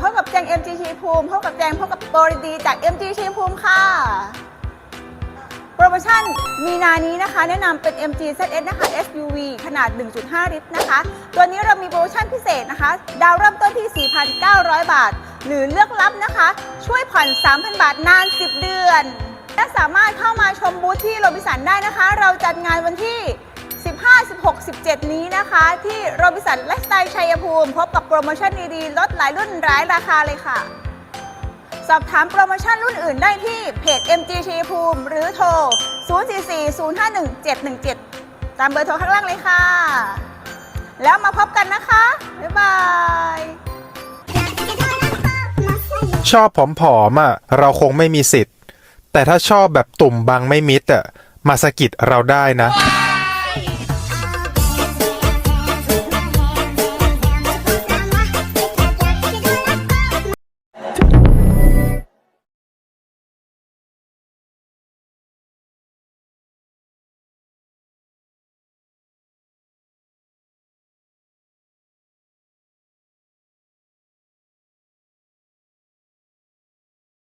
พบกับแจง MG ชีภูมิ พบกับแจง พบกับโปรดีจาก MG ชีภูมิค่ะ โปรโมชั่นมีนานี้นะคะ แนะนำเป็น MG ZS นะคะ SUV ขนาด 1.5 ลิตรนะคะ ตัวนี้เรามีโปรโมชั่นพิเศษนะคะ ดาวเริ่มต้นที่ 4,900 บาท หรือเลือกรับนะคะ ช่วยผ่อน 3,000 บาทนาน 10 เดือน และสามารถเข้ามาชมบูธที่โรบิสันได้นะคะ เราจัดงานวันที่ 17 นี้นะคะที่โรบิสันไลฟ์สไตล์ชัยภูมิ พบกับโปรโมชั่นดีๆ ลดหลายรุ่นหลายราคาเลยค่ะ สอบถามโปรโมชั่นรุ่นอื่นได้ที่เพจ MG ชัยภูมิ หรือโทร 044-051-717 ตามเบอร์โทรข้างล่างเลยค่ะ แล้วมาพบกันนะคะ บ๊ายบายชอบผอมๆอะเราคงไม่มีสิทธิ์ แต่ถ้าชอบแบบตุ่มบางไม่มิดอะมาสะกิดเราได้นะ